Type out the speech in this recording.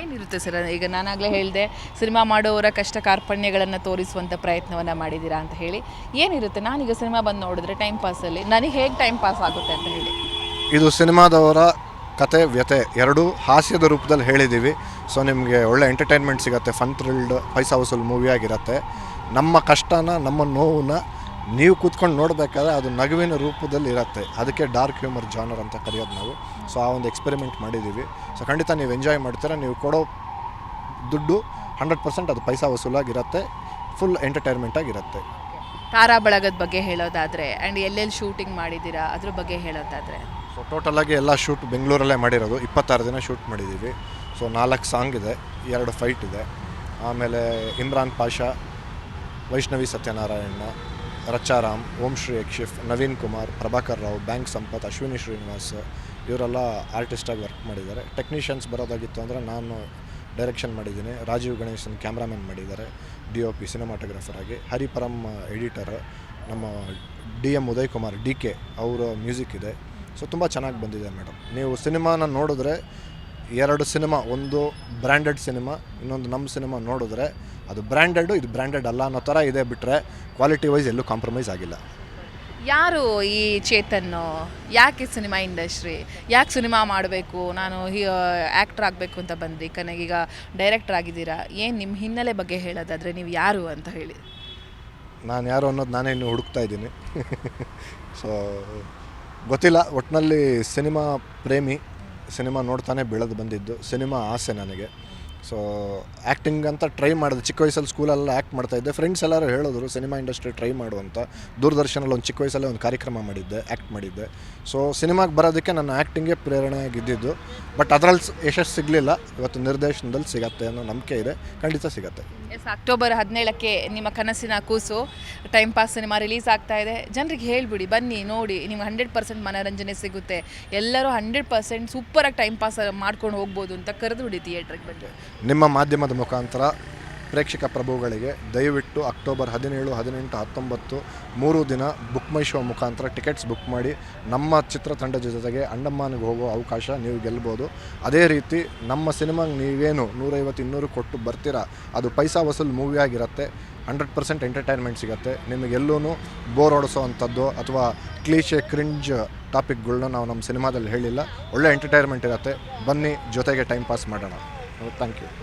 ಏನಿರುತ್ತೆ ಸರ್? ಈಗ ನಾನಾಗಲೇ ಹೇಳಿದೆ, ಸಿನಿಮಾ ಮಾಡೋವರ ಕಷ್ಟ ಕಾರ್ಪಣ್ಯಗಳನ್ನು ತೋರಿಸುವಂಥ ಪ್ರಯತ್ನವನ್ನು ಮಾಡಿದ್ದೀರಾ ಅಂತ ಹೇಳಿ. ಏನಿರುತ್ತೆ? ನಾನೀಗ ಸಿನಿಮಾ ಬಂದು ನೋಡಿದ್ರೆ ಟೈಮ್ ಪಾಸಲ್ಲಿ ನನಗೆ ಹೇಗೆ ಟೈಮ್ ಪಾಸ್ ಆಗುತ್ತೆ ಅಂತ ಹೇಳಿ. ಇದು ಸಿನಿಮಾದವರ ಕತೆ ವ್ಯತೆ ಎರಡೂ ಹಾಸ್ಯದ ರೂಪದಲ್ಲಿ ಹೇಳಿದ್ದೀವಿ. ಸೊ ನಿಮಗೆ ಒಳ್ಳೆ ಎಂಟರ್ಟೈನ್ಮೆಂಟ್ ಸಿಗುತ್ತೆ ಫನ್ ಥ್ರಿಲ್ಡ್ ಪೈಸಾ ಮೂವಿ ಆಗಿರುತ್ತೆ. ನಮ್ಮ ಕಷ್ಟನ, ನಮ್ಮ ನೋವನ್ನ ನೀವು ಕೂತ್ಕೊಂಡು ನೋಡಬೇಕಾದ್ರೆ ಅದು ನಗುವಿನ ರೂಪದಲ್ಲಿ ಇರುತ್ತೆ. ಅದಕ್ಕೆ ಡಾರ್ಕ್ ಹ್ಯೂಮರ್ ಜಾನರ್ ಅಂತ ಕರೆಯೋದು ನಾವು. ಸೊ ಆ ಒಂದು ಎಕ್ಸ್ಪೆರಿಮೆಂಟ್ ಮಾಡಿದ್ದೀವಿ. ಸೊ ಖಂಡಿತ ನೀವು ಎಂಜಾಯ್ ಮಾಡ್ತೀರಾ. ನೀವು ಕೊಡೋ ದುಡ್ಡು ಹಂಡ್ರೆಡ್ ಪರ್ಸೆಂಟ್ ಅದು ಪೈಸಾ ವಸೂಲಾಗಿರುತ್ತೆ. ಫುಲ್ ಎಂಟರ್ಟೈನ್ಮೆಂಟ್ ಆಗಿರುತ್ತೆ. ತಾರಾ ಬಳಗದ ಬಗ್ಗೆ ಹೇಳೋದಾದರೆ ಆ್ಯಂಡ್ ಎಲ್ಲೆಲ್ಲಿ ಶೂಟಿಂಗ್ ಮಾಡಿದ್ದೀರಾ ಅದ್ರ ಬಗ್ಗೆ ಹೇಳೋದಾದರೆ. ಸೊ ಟೋಟಲಾಗಿ ಎಲ್ಲ ಶೂಟ್ ಬೆಂಗಳೂರಲ್ಲೇ ಮಾಡಿರೋದು. ಇಪ್ಪತ್ತಾರು ದಿನ ಶೂಟ್ ಮಾಡಿದ್ದೀವಿ. ಸೊ ನಾಲ್ಕು ಸಾಂಗ್ ಇದೆ. ಎರಡು ಫೈಟ್ ಇದೆ. ಆಮೇಲೆ ಇಮ್ರಾನ್ ಪಾಷಾ ವೈಷ್ಣವಿ ಸತ್ಯನಾರಾಯಣ ರಚಾರಾಮ್ ಓಂ ಶ್ರೀ ಯಕ್ಷಿಫ್, ನವೀನ್ ಕುಮಾರ್, ಪ್ರಭಾಕರ್ ರಾವ್, ಬ್ಯಾಂಕ್ ಸಂಪತ್, ಅಶ್ವಿನಿ ಶ್ರೀನಿವಾಸ್, ಇವರೆಲ್ಲ ಆರ್ಟಿಸ್ಟಾಗಿ ವರ್ಕ್ ಮಾಡಿದ್ದಾರೆ. ಟೆಕ್ನಿಷಿಯನ್ಸ್ ಬರೋದಾಗಿತ್ತು ಅಂದರೆ ನಾನು ಡೈರೆಕ್ಷನ್ ಮಾಡಿದ್ದೀನಿ. ರಾಜೀವ್ ಗಣೇಶನ್ ಕ್ಯಾಮ್ರಾಮನ್ ಮಾಡಿದ್ದಾರೆ. ಡಿ ಒ ಪಿ ಸಿನಿಮಾಟೋಗ್ರಾಫರ್ ಆಗಿ. ಹರಿಪರಮ್ ಎಡಿಟರ್ ನಮ್ಮ D M Uday Kumar, D K, ಅವರ ಮ್ಯೂಸಿಕ್ ಇದೆ. ಸೊ ತುಂಬ ಚೆನ್ನಾಗಿ ಬಂದಿದೆ ಮೇಡಮ್ ನೀವು ಸಿನಿಮಾನ ನೋಡಿದ್ರೆ ಎರಡು ಸಿನಿಮಾ ಒಂದು ಬ್ರ್ಯಾಂಡೆಡ್ ಸಿನಿಮಾ ಇನ್ನೊಂದು ನಮ್ಮ ಸಿನಿಮಾ ನೋಡಿದ್ರೆ ಅದು ಬ್ರ್ಯಾಂಡೆಡ್ ಇದು ಬ್ರ್ಯಾಂಡೆಡ್ ಅಲ್ಲ ಅನ್ನೋ ಥರ ಇದೆ ಬಿಟ್ಟರೆ ಕ್ವಾಲಿಟಿ ವೈಸ್ ಎಲ್ಲೂ ಕಾಂಪ್ರಮೈಸ್ ಆಗಿಲ್ಲ. ಯಾರು ಈ ಚೇತನ್ ಯಾಕೆ ಸಿನಿಮಾ ಇಂಡಸ್ಟ್ರಿ ಯಾಕೆ ಸಿನಿಮಾ ಮಾಡಬೇಕು? ನಾನು ಆ್ಯಕ್ಟ್ರ್ ಆಗಬೇಕು ಅಂತ ಬಂದ್ರಿ ಕನಗೀಗ ಡೈರೆಕ್ಟರ್ ಆಗಿದ್ದೀರಾ? ಏನು ನಿಮ್ಮ ಹಿನ್ನೆಲೆ ಬಗ್ಗೆ ಹೇಳೋದಾದರೆ ನೀವು ಯಾರು ಅಂತ ಹೇಳಿ. ನಾನು ಯಾರು ಅನ್ನೋದು ನಾನೇ ಇನ್ನು ಹುಡುಕ್ತಾ ಇದ್ದೀನಿ. ಸೊ ಗೊತ್ತಿಲ್ಲ. ಒಟ್ಟಿನಲ್ಲಿ ಸಿನಿಮಾ ಪ್ರೇಮಿ. ಸಿನಿಮಾ ನೋಡ್ತಾನೆ ಬೆಳೆದು ಬಂದಿದ್ದು. ಸಿನಿಮಾ ಆಸೆ ನನಗೆ. ಸೊ ಆ್ಯಕ್ಟಿಂಗ್ ಅಂತ ಟ್ರೈ ಮಾಡಿದೆ. ಚಿಕ್ಕ ವಯಸ್ಸಲ್ಲಿ ಸ್ಕೂಲಲ್ಲಿ ಆ್ಯಕ್ಟ್ ಮಾಡ್ತಾಯಿದ್ದೆ ಫ್ರೆಂಡ್ಸ್ ಎಲ್ಲರೂ ಹೇಳಿದ್ರು, ಸಿನಿಮಾ ಇಂಡಸ್ಟ್ರಿ ಟ್ರೈ ಮಾಡು ಅಂತ. ದೂರದರ್ಶನಲ್ಲಿ ಒಂದು ಚಿಕ್ಕ ವಯಸ್ಸಲ್ಲೇ ಒಂದು ಕಾರ್ಯಕ್ರಮ ಮಾಡಿದ್ದೆ ಆ್ಯಕ್ಟ್ ಮಾಡಿದ್ದೆ. ಸೊ ಸಿನಿಮಾಗೆ ಬರೋದಕ್ಕೆ ನನ್ನ ಆ್ಯಕ್ಟಿಂಗೇ ಪ್ರೇರಣೆಯಾಗಿದ್ದಿದ್ದು. ಬಟ್ ಅದರಲ್ಲಿ ಯಶಸ್ಸು ಸಿಗಲಿಲ್ಲ. ಇವತ್ತು ನಿರ್ದೇಶನದಲ್ಲಿ ಸಿಗತ್ತೆ ಅನ್ನೋ ನಂಬಿಕೆ ಇದೆ. ಖಂಡಿತ ಸಿಗತ್ತೆ. ಎಸ್ ಅಕ್ಟೋಬರ್ ಹದಿನೇಳಕ್ಕೆ ನಿಮ್ಮ ಕನಸಿನ ಕೂಸು ಟೈಮ್ ಪಾಸ್ ಸಿನಿಮಾ ರಿಲೀಸ್ ಆಗ್ತಾ ಇದೆ. ಜನರಿಗೆ ಹೇಳ್ಬಿಡಿ, ಬನ್ನಿ, ನೋಡಿ, ನಿಮ್ಗೆ ಹಂಡ್ರೆಡ್ ಪರ್ಸೆಂಟ್ ಮನೋರಂಜನೆ ಸಿಗುತ್ತೆ. ಎಲ್ಲರೂ ಹಂಡ್ರೆಡ್ ಪರ್ಸೆಂಟ್ ಸೂಪರಾಗಿ ಟೈಮ್ ಪಾಸ್ ಮಾಡ್ಕೊಂಡು ಹೋಗ್ಬೋದು ಅಂತ ಕರೆದು ಬಿಡಿ ಥಿಯೇಟ್ರಿಗೆ ಬಂದು. ನಿಮ್ಮ ಮಾಧ್ಯಮದ ಮುಖಾಂತರ ಪ್ರೇಕ್ಷಕ ಪ್ರಭುಗಳಿಗೆ ದಯವಿಟ್ಟು ಅಕ್ಟೋಬರ್ ಹದಿನೇಳು, ಹದಿನೆಂಟು, ಹತ್ತೊಂಬತ್ತು, ಮೂರು ದಿನ ಬುಕ್ ಮೈ ಶೋ ಮುಖಾಂತರ ಟಿಕೆಟ್ಸ್ ಬುಕ್ ಮಾಡಿ ನಮ್ಮ ಚಿತ್ರತಂಡದ ಜೊತೆಗೆ ಅಂಡಮಾನ್ಗೆ ಹೋಗೋ ಅವಕಾಶ ನೀವು ಗೆಲ್ಬೋದು. ಅದೇ ರೀತಿ ನಮ್ಮ ಸಿನಿಮಾಗೆ ನೀವೇನು ನೂರೈವತ್ತು, ಇನ್ನೂರು ಕೊಟ್ಟು ಬರ್ತೀರಾ? ಅದು ಪೈಸಾ ವಸೂಲ್ ಮೂವಿ ಆಗಿರುತ್ತೆ ಹಂಡ್ರೆಡ್ ಪರ್ಸೆಂಟ್ ಎಂಟರ್ಟೈನ್ಮೆಂಟ್ ಸಿಗುತ್ತೆ. ನಿಮಗೆಲ್ಲೂ ಬೋರ್ ಹೊಡಿಸೋ ಅಂಥದ್ದು ಅಥವಾ ಕ್ಲೀಶೆ ಕ್ರಿಂಜ್ ಟಾಪಿಕ್ಗಳನ್ನ ನಾವು ನಮ್ಮ ಸಿನಿಮಾದಲ್ಲಿ ಹೇಳಿಲ್ಲ. ಒಳ್ಳೆ ಎಂಟರ್ಟೈನ್ಮೆಂಟ್ ಇರುತ್ತೆ. ಬನ್ನಿ, ಜೊತೆಗೆ ಟೈಮ್ ಪಾಸ್ ಮಾಡೋಣ. Thank you